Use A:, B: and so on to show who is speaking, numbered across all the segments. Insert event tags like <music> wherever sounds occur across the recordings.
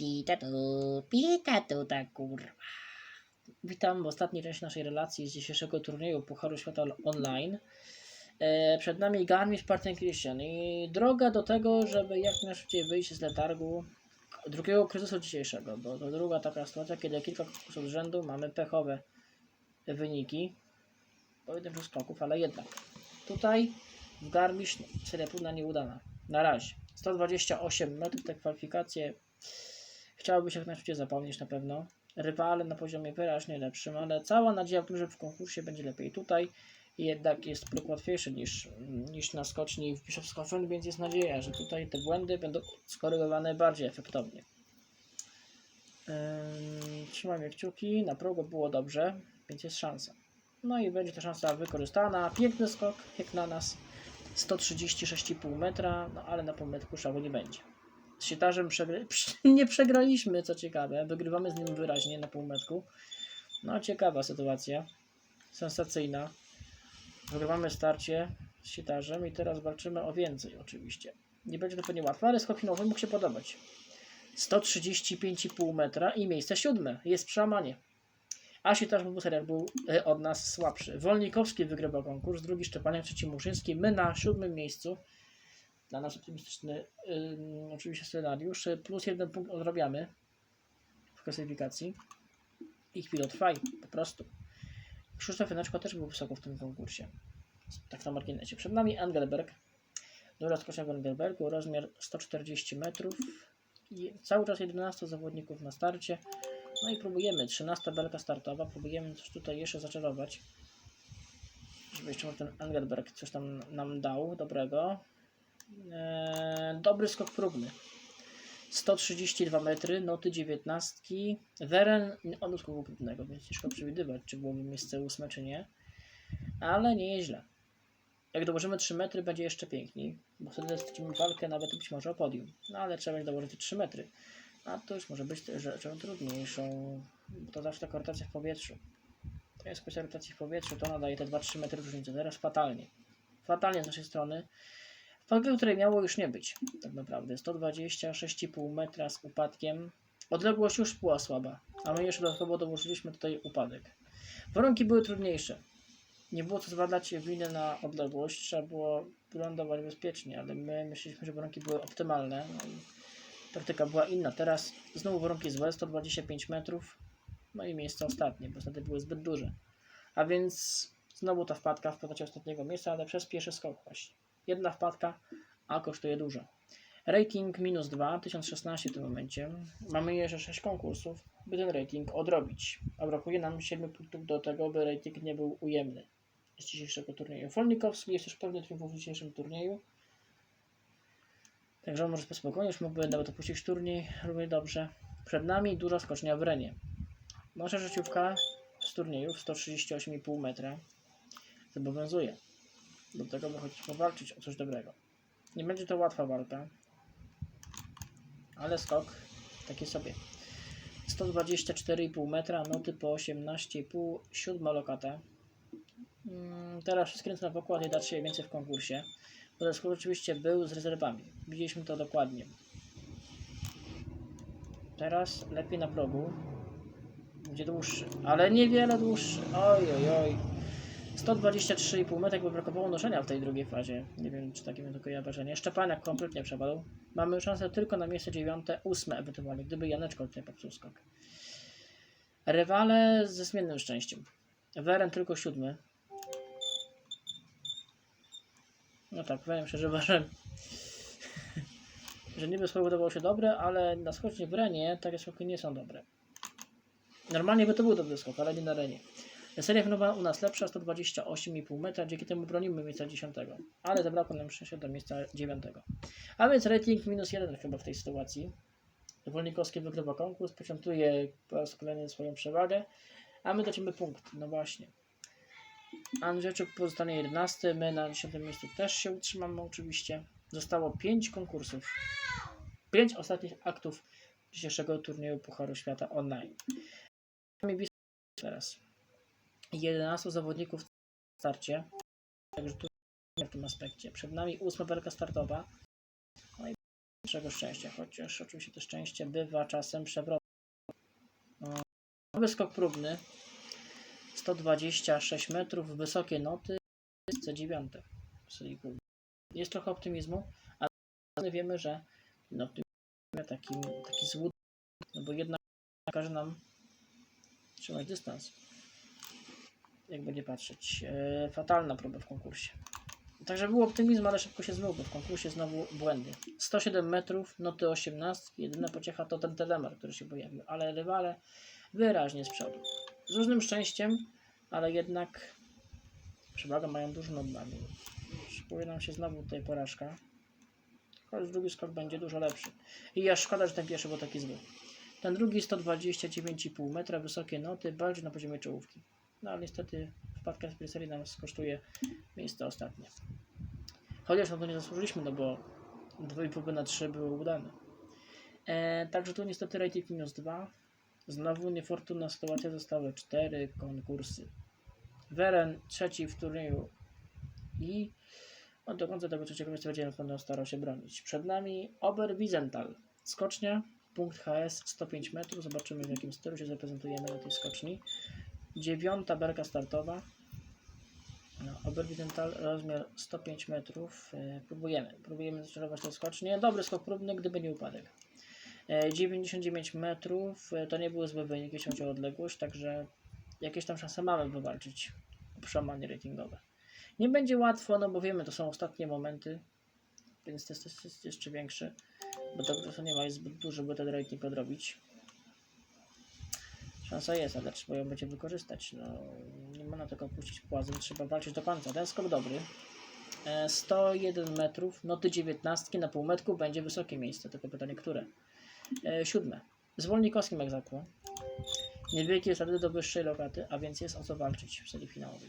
A: Pitatu, pitatu, ta kurwa. Witam w ostatniej części naszej relacji z dzisiejszego turnieju Pucharu Świata Online. E, przed nami Garmisch Partenkirchen i droga do tego, żeby jak najszybciej wyjść z letargu drugiego kryzysu dzisiejszego, bo to druga taka sytuacja, kiedy kilka z rzędu mamy pechowe wyniki pojedynczych skoków, ale jednak tutaj w Garmisch seria próbna nieudana. Na razie 128 metrów te kwalifikacje chciałoby się jak najszybciej zapomnieć na pewno. Rywale na poziomie wyraźnie lepszym, ale cała nadzieja w tym, że w konkursie będzie lepiej tutaj jednak jest próg łatwiejszy niż, niż na skoczni w Bischofshofen, więc jest nadzieja, że tutaj te błędy będą skorygowane bardziej efektownie. Ym, Trzymamy kciuki, na progu było dobrze, więc jest szansa. No i będzie ta szansa wykorzystana. Piękny skok, jak na nas. 136,5 metra, no ale na półmetku szału nie będzie. Z sietarzem przegry... <laughs> nie przegraliśmy, co ciekawe. Wygrywamy z nim wyraźnie na półmetku. No ciekawa sytuacja. Sensacyjna. Wygrywamy starcie z sietarzem i teraz walczymy o więcej oczywiście. Nie będzie to pewnie łatwe, ale skok finałowy mógł się podobać. 135,5 metra i miejsce siódme. Jest przełamanie. A siatarz Bobuseriak był e, od nas słabszy. Wolnikowski wygrywa konkurs, drugi Szczepaniak, trzeci Muszyński. My na siódmym miejscu. Dla nas optymistyczny ym, oczywiście scenariusz. Plus jeden punkt odrabiamy w klasyfikacji. I chwilę trwaj, po prostu. Krzysztof Janeczko też był wysoko w tym konkursie. Tak na marginesie. Przed nami Engelberg. Duża skocznia w Engelbergu, rozmiar 140 metrów. I cały czas 11 zawodników na starcie. No i próbujemy, 13 belka startowa, próbujemy coś tutaj jeszcze zaczarować. Żeby jeszcze ten Engelberg coś tam nam dał dobrego. Eee, dobry skok próbny. 132 metry, noty 19. Weren od skoku próbnego, więc ciężko przewidywać, czy byłoby miejsce 8 czy nie. Ale nie jest źle. Jak dołożymy 3 metry, będzie jeszcze piękniej, bo wtedy stracimy walkę nawet być może o podium. No ale trzeba będzie dołożyć 3 metry. A to już może być rzeczą trudniejszą, bo to zawsze taka rotacja w powietrzu. To jest kwestia rotacji w powietrzu, to nadaje te 2-3 metry różnicy. Teraz fatalnie. Fatalnie z naszej strony. Walkę, której miało już nie być, tak naprawdę. 126,5 metra z upadkiem. Odległość już była słaba, a my jeszcze dodatkowo dołożyliśmy tutaj upadek. Warunki były trudniejsze. Nie było co zbadać winy na odległość, trzeba było lądować bezpiecznie, ale my myśleliśmy, że warunki były optymalne. No taktyka była inna. Teraz znowu warunki złe, 125 metrów, no i miejsce ostatnie, bo wtedy były zbyt duże. A więc znowu ta wpadka w postaci ostatniego miejsca, ale przez pierwszy skok właśnie. Jedna wpadka, a kosztuje dużo. Rating minus 2, 1016 w tym momencie. Mamy jeszcze 6 konkursów, by ten rating odrobić. A brakuje nam 7 punktów do tego, by rating nie był ujemny z dzisiejszego turnieju. Folnikowski jest już pewny triumfów w dzisiejszym turnieju. Także on może spokojnie, już mógłby nawet opuścić turniej równie dobrze. Przed nami duża skocznia w Renie. Nasza życiówka z turniejów 138,5 metra zobowiązuje do tego, choć powalczyć o coś dobrego. Nie będzie to łatwa walka, ale skok taki sobie. 124,5 metra, noty po 18,5, siódma lokata. Mm, Teraz ręce na pokład i da się więcej w konkursie. Skok oczywiście był z rezerwami. Widzieliśmy to dokładnie. Teraz lepiej na progu. Będzie dłuższy, ale niewiele dłuższy. Oj, oj, oj. 123,5 metra jakby brakowało noszenia w tej drugiej fazie. Nie wiem, czy takie miałem tylko wrażenie. Szczepaniak kompletnie przepadł. Mamy szansę tylko na miejsce dziewiąte, ósme ewentualnie, gdyby Janeczko tutaj popsuł skok. Rywale ze zmiennym szczęściem. Weren tylko siódmy. No tak, powiem szczerze, że, <laughs> że niby skok wydawał się dobre, ale na skoczni w Renie takie skoki nie są dobre. Normalnie by to był dobry skok, ale nie na Renie. Seria finałowa u nas lepsza, 128,5 metra, dzięki temu bronimy miejsca 10, ale zabrakło nam szczęścia do miejsca 9. A więc rating minus 1 chyba w tej sytuacji. Wolnikowski wygrywa konkurs, początkuje po raz kolejny swoją przewagę, a my tracimy punkt, no właśnie. Andrzejczuk pozostanie 11, my na 10 miejscu też się utrzymamy oczywiście. Zostało 5 konkursów. 5 ostatnich aktów dzisiejszego turnieju Pucharu Świata online. Teraz 11 zawodników w starcie. Także tu w tym aspekcie. Przed nami ósma belka startowa. No i Czego szczęścia, chociaż oczywiście to szczęście bywa czasem przewrotne. O, Nowy skok próbny 126 metrów, wysokie noty, C9. czyli pół. Jest trochę optymizmu, ale wiemy, że no, taki, taki złudny, no bo jednak każe nam trzymać dystans. Jak będzie patrzeć. E, fatalna próba w konkursie. Także był optymizm, ale szybko się zmył, bo w konkursie znowu błędy. 107 metrów, noty 18. Jedyna pociecha to ten telemar, który się pojawił, ale rywale wyraźnie z przodu. Z różnym szczęściem, ale jednak przewagę mają dużo nad nami. Szykuje nam się znowu tutaj porażka. Choć drugi skok będzie dużo lepszy. I ja szkoda, że ten pierwszy był taki zły. Ten drugi 129,5 metra, wysokie noty, bardziej na poziomie czołówki. No ale niestety wpadka z serii nam skosztuje miejsce ostatnie. Chociaż na to nie zasłużyliśmy, no bo 2,5 na 3 były udane. E, także tu niestety rating minus 2. Znowu niefortunna sytuacja, zostały 4 konkursy. Weren trzeci w turnieju i do końca tego trzeciego miejsca będzie na pewno starał się bronić. Przed nami Oberwiesenthal. Skocznia, punkt HS 105 metrów. Zobaczymy w jakim stylu się zaprezentujemy na tej skoczni. Dziewiąta berka startowa. No, Oberwiesenthal, rozmiar 105 metrów. E, próbujemy. Próbujemy zaczarować tę skocznię. Dobry skok próbny, gdyby nie upadek. E, 99 metrów. E, to nie był zły wynik, jeśli chodzi o odległość, także jakieś tam szanse mamy wywalczyć przełamanie ratingowe. Nie będzie łatwo, no bo wiemy, to są ostatnie momenty, więc test jest, jeszcze większy, bo tego czasu nie ma jest zbyt dużo, by ten rating odrobić. Szansa jest, ale trzeba ją będzie wykorzystać. No, nie można tego opuścić płazem, trzeba walczyć do końca. Ten skok dobry. E, 101 metrów, noty 19 na półmetku będzie wysokie miejsce. Tylko pytanie, które? E, siódme. Z Wolnikowskim egzakwo. Niewielkie zasady do wyższej lokaty, a więc jest o co walczyć w serii finałowej.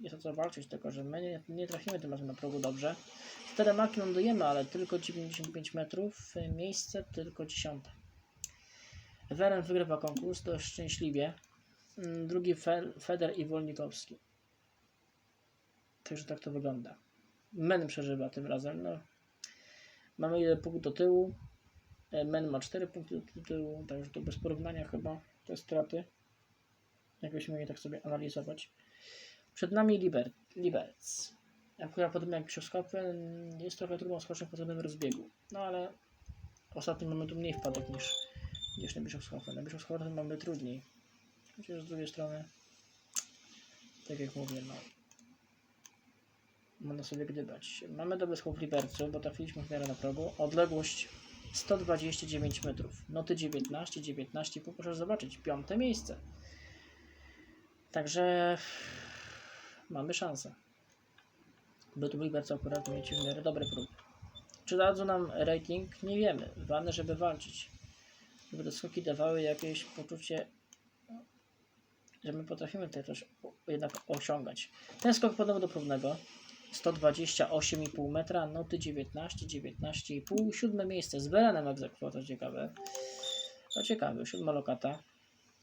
A: Jest o co walczyć, tylko że my nie, nie trafimy tym razem na progu dobrze. Z telemarki lądujemy, ale tylko 95 metrów, miejsce tylko 10. Weren wygrywa konkurs, dość szczęśliwie. Mm, Drugi Fe- Feder i Wolnikowski. Także tak to wygląda. Men przeżywa tym razem. No. Mamy jeden punkt do tyłu. E, Men ma 4 punkty do tyłu, także to bez porównania chyba te straty. Jakbyśmy je tak sobie analizować. Przed nami Liber, Liberec. Akurat podobnie jak Krzyżkopy, jest trochę trudno skoczyć po tym rozbiegu. No ale ostatnio mamy tu mniej wpadek niż, niż na Bischofshofen. Na Bischofshofen mamy trudniej. Chociaż z drugiej strony, tak jak mówię, no. Można sobie gdybać. Mamy dobry skok w Libercu, bo trafiliśmy w miarę na progu. Odległość 129 metrów. Noty 19, 19,5. Proszę zobaczyć, piąte miejsce. Także mamy szansę. By tu Libercu akurat mieć w miarę dobre próby. Czy dadzą nam rating? Nie wiemy. Ważne, żeby walczyć. Żeby te skoki dawały jakieś poczucie, że my potrafimy tutaj też jednak osiągać. Ten skok podobny do próbnego. 128,5 metra, noty 19, 19,5, siódme miejsce z Beranem egzekwo, to ciekawe. To ciekawe, siódma lokata.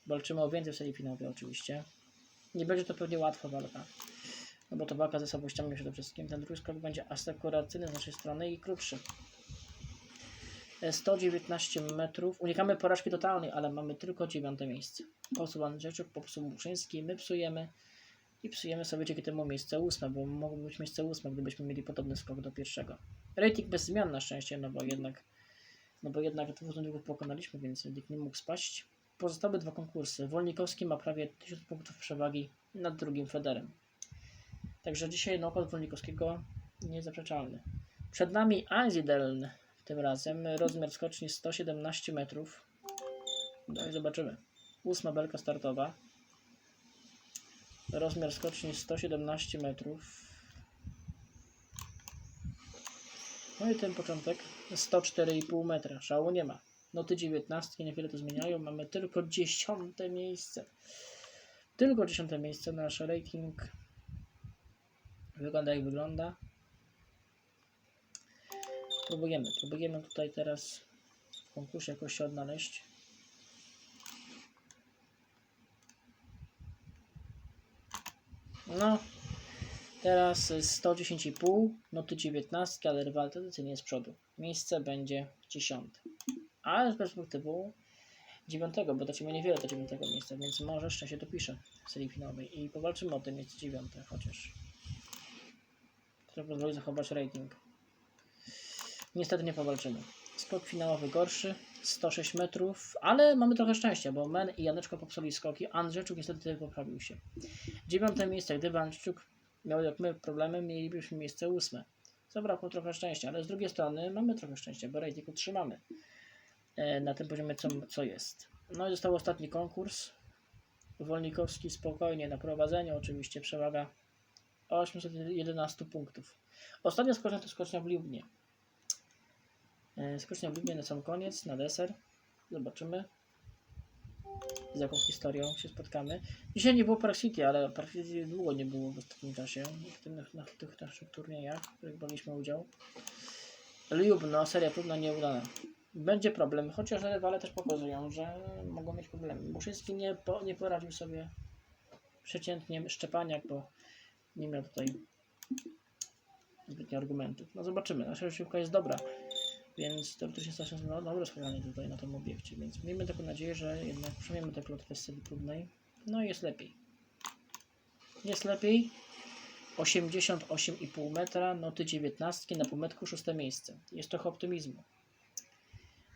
A: Walczymy o więcej w serii finałowej oczywiście. Nie będzie to pewnie łatwa walka, no bo to walka ze słabościami przede wszystkim. Ten drugi skok będzie asekuracyjny z naszej strony i krótszy. E, 119 metrów. Unikamy porażki totalnej, ale mamy tylko dziewiąte miejsce. Poseł Andrzejczuk, poseł Muszyński, my psujemy i psujemy sobie dzięki temu miejsce ósme, bo mogłoby być miejsce ósme, gdybyśmy mieli podobny skok do pierwszego. Rating bez zmian na szczęście, no bo jednak no bo jednak dwóch pokonaliśmy, więc nikt nie mógł spaść. Pozostałe dwa konkursy. Wolnikowski ma prawie 1000 punktów przewagi nad drugim Federem. Także dzisiaj knockout Wolnikowskiego niezaprzeczalny. Przed nami Einzideln tym razem. Rozmiar skoczni 117 metrów. No i zobaczymy. Ósma belka startowa. Rozmiar skoczni 117 metrów. No i ten początek 104,5 metra. Szału nie ma. Noty 19 niewiele to zmieniają. Mamy tylko dziesiąte miejsce. Tylko dziesiąte miejsce. Nasz rating wygląda jak wygląda. Próbujemy. Próbujemy tutaj teraz w konkursie jakoś się odnaleźć. No, Teraz y, 110,5, noty 19, ale rywal tradycyjnie jest z przodu. Miejsce będzie 10. Ale z perspektywy 9, bo tracimy niewiele do 9 miejsca, więc może jeszcze się dopisze w serii finałowej i powalczymy o tym miejsce 9 chociaż. Które pozwoli zachować rating. Niestety nie powalczymy. Skok finałowy gorszy, 106 metrów, ale mamy trochę szczęścia, bo Men i Janeczko popsuli skoki. Andrzejczuk niestety poprawił się. Dziewiąte miejsce, gdyby Andrzejczuk miał jak my problemy, mielibyśmy miejsce ósme. Zabrakło trochę szczęścia, ale z drugiej strony mamy trochę szczęścia, bo rating utrzymamy e, na tym poziomie, co, co jest. No i został ostatni konkurs. Wolnikowski spokojnie na prowadzeniu, oczywiście przewaga 811 punktów. Ostatnia skocznia to skocznia w Liubnie. E, Skocznia w Liubnie na sam koniec, na deser. Zobaczymy. Z jaką historią się spotkamy. Dzisiaj nie było Park City, ale Park City długo nie było w ostatnim czasie. W tym, na tych naszych turniejach, w których braliśmy udział. Liubno, seria próbna nieudana. Będzie problem, chociaż rywale też pokazują, że mogą mieć problemy. Buszyński nie, po, nie poradził sobie przeciętnie Szczepaniak, bo nie miał tutaj zbytnio argumentów. No zobaczymy. Nasza siłka jest dobra, więc teoretycznie nasze no, dobre skakanie tutaj na tym obiekcie, więc miejmy taką nadzieję, że jednak przejmiemy tę klotwę z serii próbnej. No i jest lepiej. Jest lepiej. 88,5 metra, noty 19, na półmetku szóste miejsce. Jest trochę optymizmu.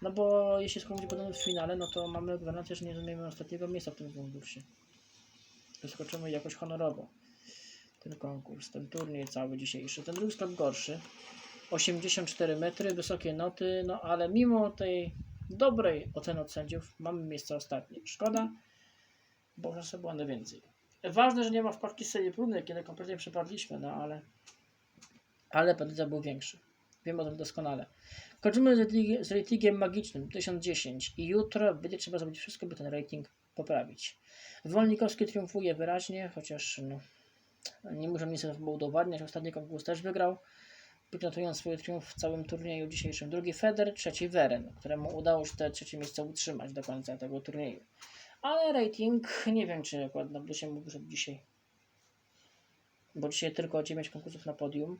A: No bo jeśli będzie podobny w finale, no to mamy gwarancję, że nie zajmiemy ostatniego miejsca w tym konkursie. Wyskoczymy jakoś honorowo. Ten konkurs, ten turniej cały dzisiejszy. Ten drugi skok gorszy. 84 metry, wysokie noty, no ale mimo tej dobrej oceny od sędziów mamy miejsce ostatnie. Szkoda, bo sobie było na więcej. Ważne, że nie ma wpadki z serii próbnej, kiedy kompletnie przepadliśmy, no ale ale potencjał był większy. Wiem o tym doskonale. Kończymy z, rating- z ratingiem magicznym 1010 i jutro będzie trzeba zrobić wszystko, by ten rating poprawić. Wolnikowski triumfuje wyraźnie, chociaż no, nie muszę nic udowadniać. Ostatni konkurs też wygrał, piknotując swój triumf w całym turnieju dzisiejszym. Drugi Feder, trzeci Weren, któremu udało się te trzecie miejsce utrzymać do końca tego turnieju. Ale rating, nie wiem czy akurat na się mógł żeby dzisiaj. Bo dzisiaj tylko 9 konkursów na podium,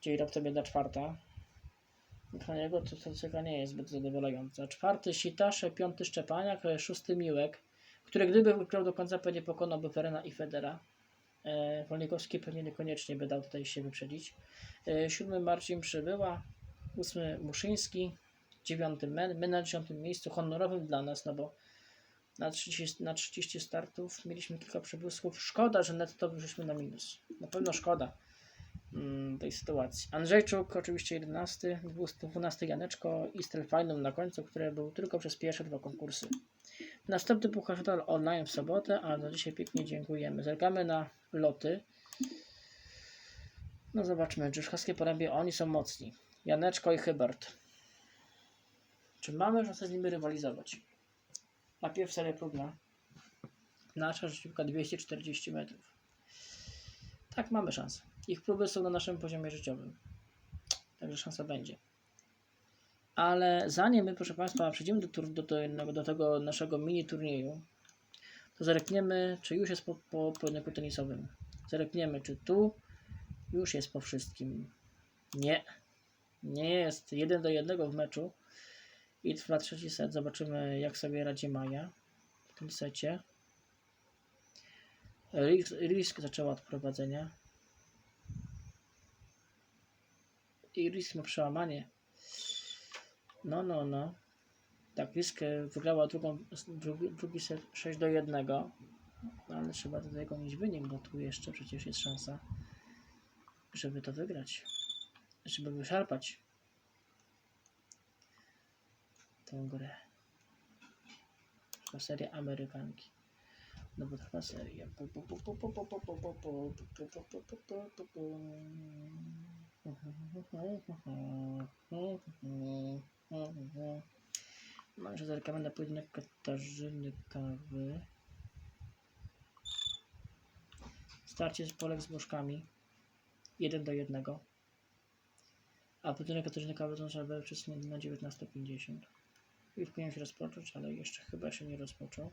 A: czyli sobie da czwarta. Dla niego to statystyka nie jest zbyt zadowalająca. Czwarty Sitasze, piąty Szczepaniak, szósty Miłek, który gdyby wygrał do końca pewnie pokonałby Ferena i Federa. E, Wolnikowski pewnie niekoniecznie by dał tutaj się wyprzedzić. E, siódmy Marcin Przybyła, ósmy Muszyński, dziewiąty Men, my na dziesiątym miejscu, honorowym dla nas, no bo na 30, na 30 startów mieliśmy kilka przebłysków. Szkoda, że netto wyszliśmy na minus. Na pewno szkoda mm, tej sytuacji. Andrzejczuk oczywiście 11, 12 Janeczko i Stelfajną na końcu, który był tylko przez pierwsze dwa konkursy. Następny Puchar online w sobotę, a na dzisiaj pięknie dziękujemy. Zerkamy na loty. No zobaczmy, Brzuszkowskie porębie, oni są mocni. Janeczko i Hybert. Czy mamy szansę z nimi rywalizować? Najpierw seria próbna. Nasza życiówka 240 metrów. Tak, mamy szansę. Ich próby są na naszym poziomie życiowym. Także szansa będzie. Ale zanim my, proszę Państwa, przejdziemy do, do, do, do tego naszego mini turnieju, to zerkniemy, czy już jest po, po pojedynku tenisowym. Zerkniemy, czy tu już jest po wszystkim. Nie. Nie jest. Jeden do jednego w meczu. I trwa trzeci set. Zobaczymy, jak sobie radzi Maja w tym secie. Risk, risk zaczęła od prowadzenia. I Risk ma przełamanie. No, no, no. Tak, Risk e, wygrała drugą, drugi, drugi set 6 do 1. No, ale trzeba do tego mieć wynik, bo tu jeszcze przecież jest szansa, żeby to wygrać. Żeby wyszarpać tą grę. Trwa seria Amerykanki. No bo trwa seria. Pu, Mhm. Może zerkamy na pojedynek Katarzyny Kawy. Starcie z Polek z Bożkami. jeden do jednego, A pojedynek Katarzyny Kawy zdążyła we wczesnie na 19.50. I powinien się rozpocząć, ale jeszcze chyba się nie rozpoczął.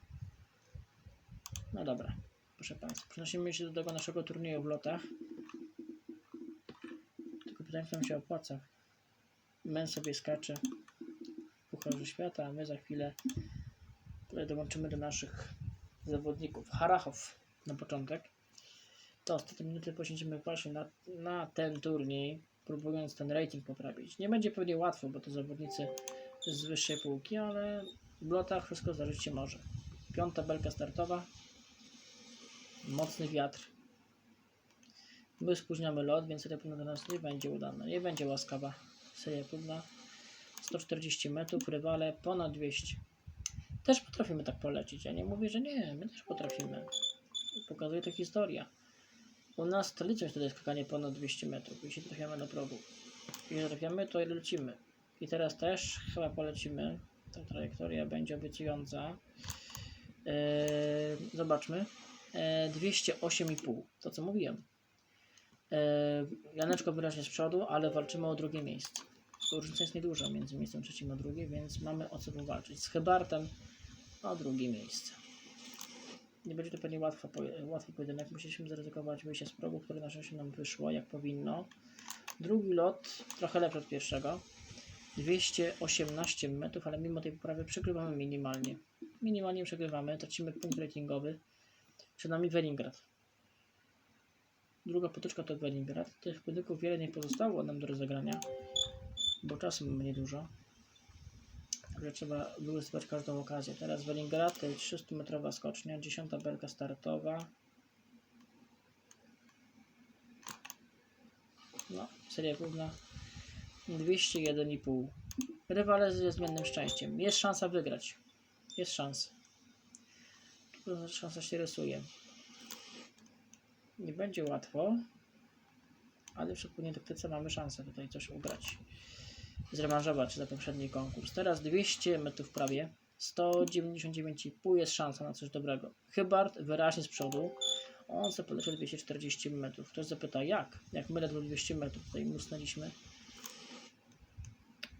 A: No dobra, proszę Państwa, przenosimy się do tego naszego turnieju w lotach. Tylko pytanie, co nam się opłaca. Men sobie skacze. Pucharze Świata, a my za chwilę tutaj dołączymy do naszych zawodników. Harachow na początek. To ostatnie minuty poświęcimy właśnie na, na ten turniej, próbując ten rating poprawić. Nie będzie pewnie łatwo, bo to zawodnicy z wyższej półki, ale w lotach wszystko zdarzyć się może. Piąta belka startowa. Mocny wiatr. My spóźniamy lot, więc seria próbna do nas nie będzie udana. Nie będzie łaskawa seria próbna. 140 metrów, rywale ponad 200. Też potrafimy tak polecić. Ja nie mówię, że nie. My też potrafimy. Pokazuje to historia. U nas tradycją jest wtedy skakanie ponad 200 metrów. Jeśli trafiamy na progu. Jeśli trafiamy, to lecimy. I teraz też chyba polecimy. Ta trajektoria będzie obiecująca. Eee, zobaczmy. Eee, 208,5. To co mówiłem. Eee, Janeczko wyraźnie z przodu, ale walczymy o drugie miejsce. Różnica jest nieduża między miejscem trzecim a drugim, więc mamy o co powalczyć. Z Chybartem o drugie miejsce. Nie będzie to pewnie łatwo, łatwy pojedynek. Musieliśmy zaryzykować wyjście z progu, które na szczęście nam wyszło, jak powinno. Drugi lot, trochę lepszy od pierwszego. 218 metrów, ale mimo tej poprawy przegrywamy minimalnie. Minimalnie przegrywamy, tracimy punkt ratingowy. Przed nami Wellingrad. Druga potyczka to Wellingrad. Tych pojedynków wiele nie pozostało nam do rozegrania, bo czasu mamy niedużo. Także trzeba wykorzystywać każdą okazję. Teraz jest 300-metrowa skocznia, 10 belka startowa. No, seria główna 201,5. Rywale ze zmiennym szczęściem. Jest szansa wygrać. Jest szansa. Tu szansa się rysuje. Nie będzie łatwo, ale przy płynnej taktyce mamy szansę tutaj coś ugrać. Zrewanżować za poprzedni konkurs. Teraz 200 metrów prawie. 199,5 jest szansa na coś dobrego. Chybart wyraźnie z przodu. On sobie poleciał 240 metrów. Ktoś zapyta jak? Jak my ledwo 200 metrów tutaj musnęliśmy.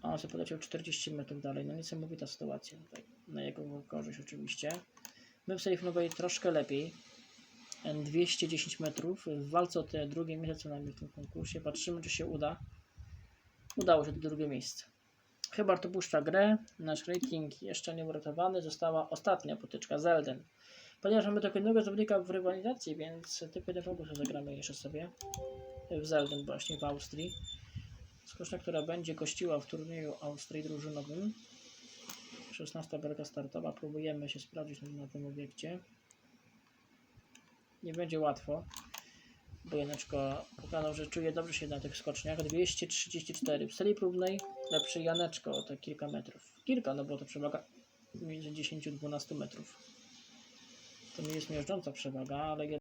A: A on sobie poleciał 40 metrów dalej. No niesamowita sytuacja tutaj. Na jego korzyść oczywiście. My w serii finałowej troszkę lepiej. 210 metrów. W walce o te drugie miejsce co najmniej w tym konkursie. Patrzymy czy się uda. Udało się to drugie miejsce. Chyba to puszcza grę. Nasz rating jeszcze nie uratowany. Została ostatnia potyczka Zelden. Ponieważ mamy tylko jednego zawodnika w rywalizacji, więc typy defogów zagramy jeszcze sobie w Zelden właśnie w Austrii. Skocznia, która będzie gościła w turnieju Austrii drużynowym. 16 belka startowa. Próbujemy się sprawdzić na tym obiekcie. Nie będzie łatwo. Bo Janeczko pokazał, że czuje dobrze się na tych skoczniach. 234. W serii próbnej lepszy Janeczko o te kilka metrów. Kilka, no bo to przewaga między 10-12 metrów. To nie jest miażdżąca przewaga, ale